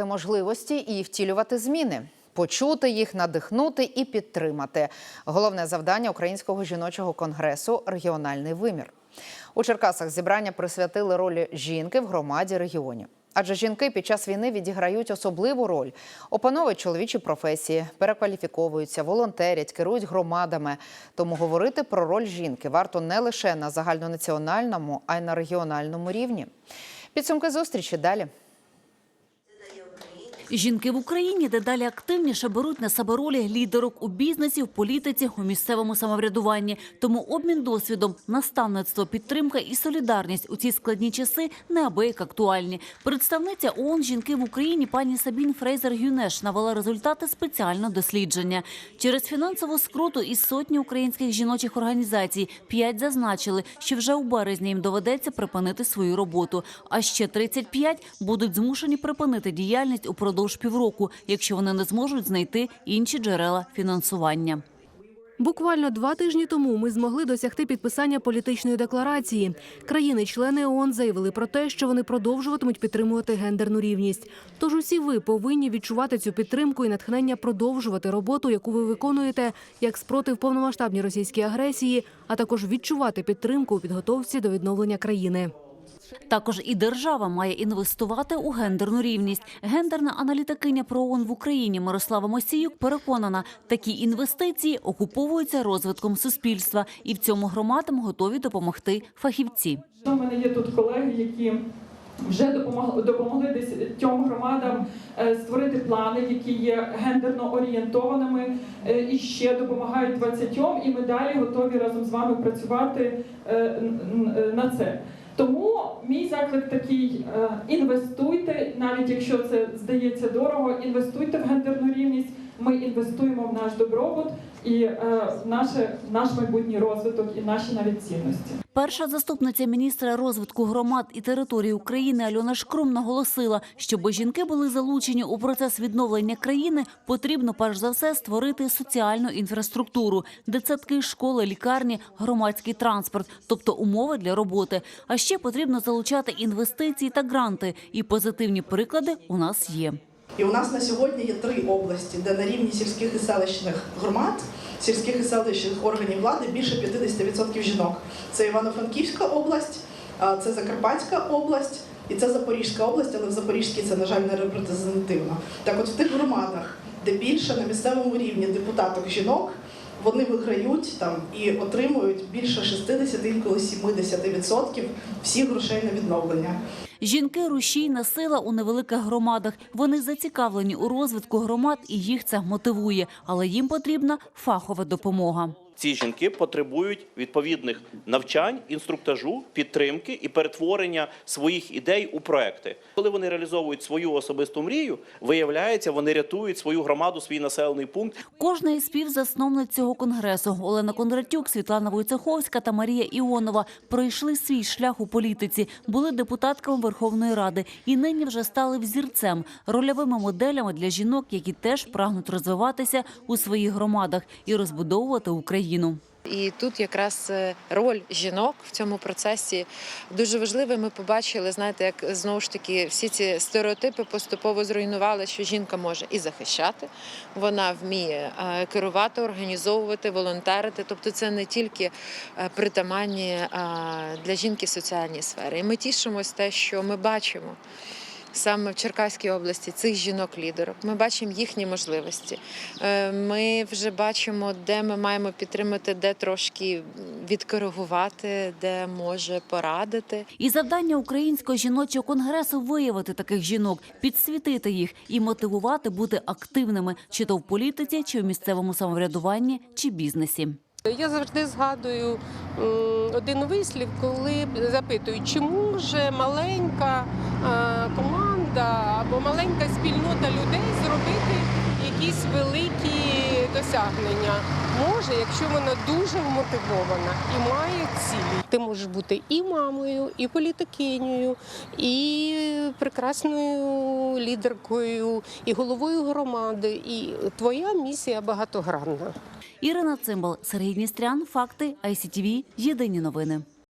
Можливості і втілювати зміни, почути їх, надихнути і підтримати. Головне завдання Українського жіночого конгресу регіональний вимір. У Черкасах зібрання присвятили ролі жінки в громаді регіонів. Адже жінки під час війни відіграють особливу роль, опановують чоловічі професії, перекваліфіковуються, волонтерять, керують громадами. Тому говорити про роль жінки варто не лише на загальнонаціональному, а й на регіональному рівні. Підсумки зустрічі далі. Жінки в Україні дедалі активніше беруть на себе ролі лідерок у бізнесі, в політиці, у місцевому самоврядуванні. Тому обмін досвідом, наставництво, підтримка і солідарність у ці складні часи неабияк актуальні. Представниця ООН жінки в Україні пані Сабін Фрейзер Гюнеш навела результати спеціального дослідження. Через фінансову скруту із сотні українських жіночих організацій п'ять зазначили, що вже у березні їм доведеться припинити свою роботу. А ще 35 будуть змушені припинити діяльність упродовж півроку, якщо вони не зможуть знайти інші джерела фінансування. Буквально два тижні тому ми змогли досягти підписання політичної декларації. Країни-члени ООН заявили про те, що вони продовжуватимуть підтримувати гендерну рівність. Тож усі ви повинні відчувати цю підтримку і натхнення продовжувати роботу, яку ви виконуєте як спротив повномасштабній російській агресії, а також відчувати підтримку у підготовці до відновлення країни. Також і держава має інвестувати у гендерну рівність. Гендерна аналітикиня про ООН в Україні Мирослава Мосіюк переконана, такі інвестиції окуповуються розвитком суспільства, і в цьому громадам готові допомогти фахівці. У мене є тут колеги, які вже допомогли, допомогли десятьом громадам е, створити плани, які є гендерно орієнтованими, е, і ще допомагають 20, і ми далі готові разом з вами працювати е, на це. Тому мій заклик такий: е, інвестуйте, навіть якщо це здається дорого, інвестуйте в гендерну рівність. Ми інвестуємо в наш добробут і е, в наше, наш майбутній розвиток і наші навіть цінності. Перша заступниця міністра розвитку громад і територій України Альона Шкрум наголосила, щоб жінки були залучені у процес відновлення країни, потрібно перш за все створити соціальну інфраструктуру, дитсадки, школи, лікарні, громадський транспорт, тобто умови для роботи. А ще потрібно залучати інвестиції та гранти. І позитивні приклади у нас є. І у нас на сьогодні є три області, де на рівні сільських і селищних громад, сільських і селищних органів влади більше 50% жінок. Це Івано-Франківська область, це Закарпатська область і це Запорізька область, але в Запорізькій це, на жаль, не репрезентативно. Так от в тих громадах, де більше на місцевому рівні депутаток жінок, вони виграють там і отримують більше 60, інколи 70% всіх грошей на відновлення. Жінки рушійна сила у невеликих громадах. Вони зацікавлені у розвитку громад, і їх це мотивує. Але їм потрібна фахова допомога. Ці жінки потребують відповідних навчань, інструктажу, підтримки і перетворення своїх ідей у проекти. Коли вони реалізовують свою особисту мрію, виявляється, вони рятують свою громаду, свій населений пункт. Кожна із співзасновниць цього конгресу Олена Кондратюк, Світлана Войцеховська та Марія Іонова пройшли свій шлях у політиці, були депутатками Верховної Ради і нині вже стали взірцем, рольовими моделями для жінок, які теж прагнуть розвиватися у своїх громадах і розбудовувати Україну. І тут якраз е, роль жінок в цьому процесі дуже важлива. Ми побачили, знаєте, як знову ж таки всі ці стереотипи поступово зруйнували, що жінка може і захищати, вона вміє е, керувати, організовувати, волонтерити. Тобто, це не тільки е, притаманні е, для жінки соціальні сфери. І ми тішимось те, що ми бачимо. Саме в Черкаській області цих жінок-лідерок ми бачимо їхні можливості. Е, Ми вже бачимо, де ми маємо підтримати, де трошки відкоригувати, де може порадити. І завдання Українського жіночого конгресу виявити таких жінок, підсвітити їх і мотивувати бути активними, чи то в політиці, чи в місцевому самоврядуванні, чи бізнесі. Я завжди згадую один вислів, коли запитують, чи може маленька е, команда або маленька спільнота людей зробити якісь великі досягнення. Може, якщо вона дуже вмотивована і має цілі. Ти можеш бути і мамою, і політикинею, і прекрасною лідеркою, і головою громади. І твоя місія багатогранна. Ірина Цимбал, Сергій Дністрян, Факти, ICTV, Єдині новини.